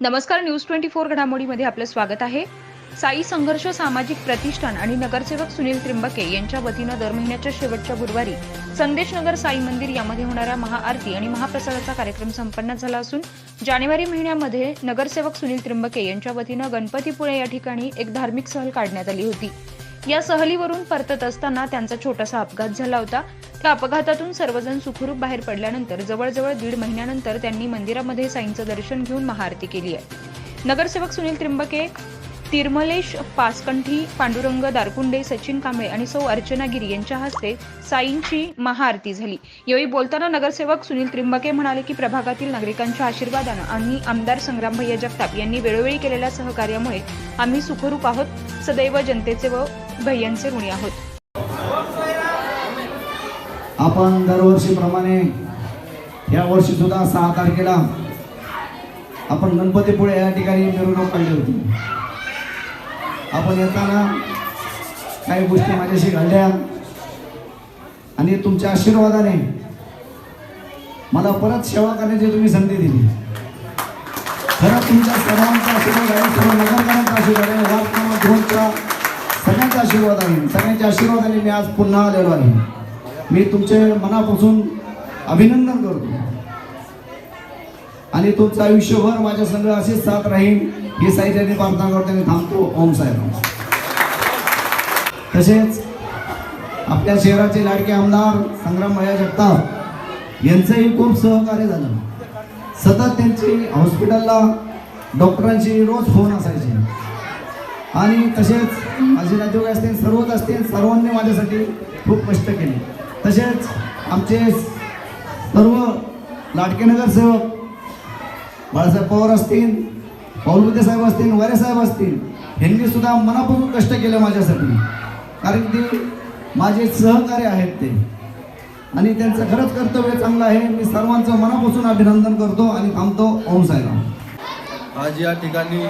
नमस्कार news twenty four घडामोडीमध्ये आपलं स्वागत आहे. साई संघर्ष सामाजिक प्रतिष्ठान आणि नगरसेवक सुनील त्रिंबके यांच्या वतीनं दर महिन्याच्या शेवटच्या गुरुवारी संदेशनगर साई मंदिर यामध्ये होणाऱ्या महाआरती आणि महाप्रसादाचा कार्यक्रम संपन्न झाला असून जानेवारी महिन्यामध्ये नगरसेवक सुनील त्रिंबके यांच्या वतीनं गणपतीपुळे या ठिकाणी एक धार्मिक सहल काढण्यात आली होती. या सहलीवरून परतत असताना त्यांचा छोटासा अपघात झाला होता. त्या अपघातातून सर्वजण सुखरूप बाहेर पडल्यानंतर जवळजवळ दीड महिन्यानंतर त्यांनी मंदिरामध्ये साईंचं दर्शन घेऊन महाआरती केली आहे. नगरसेवक सुनील त्रिंबके तिरमलेश पासकंठी पांडुरंग दारकुंडे सचिन कांबळे आणि सौ अर्चना गिरी यांच्या हस्ते साईंची महाआरती झाली. यावेळी बोलताना नगरसेवक सुनील त्रिंबके म्हणाले की प्रभागातील नागरिकांच्या आशीर्वादानं आणि आमदार संग्राम भैया जगताप यांनी वेळोवेळी केलेल्या सहकार्यामुळे आम्ही सुखरूप आहोत सदैव जनतेचे व भैयांचे ऋणी आहोत. आपण दरवर्षीप्रमाणे या वर्षी सुद्धा सहा तारखेला आपण गणपतीपुळे या ठिकाणी मिरवणूक काढली होती. आपण येताना काही गोष्टी माझ्याशी घडल्या. आणि तुमच्या आशीर्वादाने मला परत सेवा करण्याची तुम्ही संधी दिली. खरं तुमच्या सर्वांचा आशीर्वाद आहे सर्व नगरकरांचा आशीर्वाद आहे वाटणारा सगळ्यांच्या आशीर्वादाने सगळ्यांच्या आशीर्वादाने मी आज पुन्हा आलेलो आहे. मी तुमचे मनापासून अभिनंदन करतो. आणि तुमचं आयुष्यभर माझ्या संघ अशीच साथ राहील हे साहित्याने प्रार्थना करतो आणि थांबतो. ओम साहेब. तसेच आपल्या शहराचे लाडके आमदार संग्राम मया जगताप यांचंही खूप सहकार्य झालं. सतत त्यांची हॉस्पिटलला डॉक्टरांची रोज फोन असायचे. आणि तसेच माझे नातेवाईक असतील सर्वच असतील सर्वांनी माझ्यासाठी खूप कष्ट केले. तसेच आमचे सर्व लाडके नगरसेवक बाळासाहेब पवार असतील पौलुते साहेब असतील वारे साहेब असतील यांनी सुद्धा मनापासून कष्ट केले माझ्यासाठी. कारण ते माझे सहकार्य आहेत ते. आणि त्यांचं खरंच कर्तव्य चांगलं आहे. मी सर्वांचं मनापासून अभिनंदन करतो आणि थांबतो. ओम साईराम. आज या ठिकाणी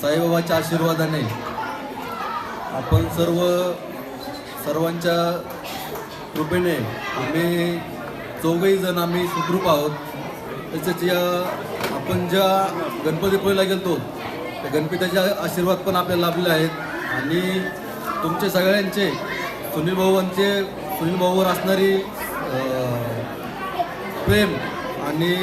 साईबाबाच्या आशीर्वादाने आपण सर्व सर्वांच्या कृपेने आम्ही चौघही जण आम्ही सुखरूप आहोत. तसेच या आपण ज्या गणपतीपुळेला गेलतो त्या गणपतीचे आशीर्वाद पण आपल्याला लाभले आहेत. आणि तुमचे सगळ्यांचे सुनील भाऊंचे सुनील भाऊवर असणारी प्रेम आणि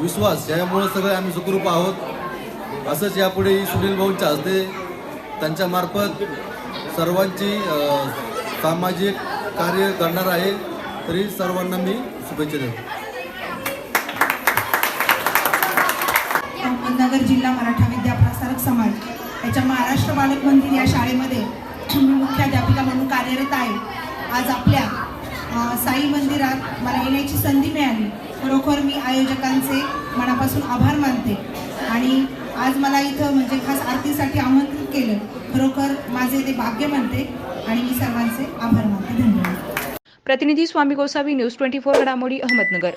विश्वास यामुळे सगळे आम्ही सुखरूप आहोत. असंच यापुढे सुनील भाऊंच्या हस्ते त्यांच्यामार्फत सर्वांची सामाजिक कार्य करणार आहे तरी सर्वांना मी शुभेच्छा देतो. अहमदनगर जिल्हा मराठा विद्याप्रसारक समाज याच्या महाराष्ट्र बालक मंदिर या शाळेमध्ये मी मुख्याध्यापिका म्हणून कार्यरत आहे. आज आपल्या साई मंदिरात मला येण्याची संधी मिळाली. खरोखर मी आयोजकांचे मनापासून आभार मानते. आणि आज मला इथं म्हणजे खास आरतीसाठी आमंत्रित केलं. खरोखर माझे ते भाग्य मानते आणि मी सर्वांचे आभार मानते. धन्यवाद. प्रतिनिधी Swami Gosavi news twenty four घडामोडी अहमदनगर.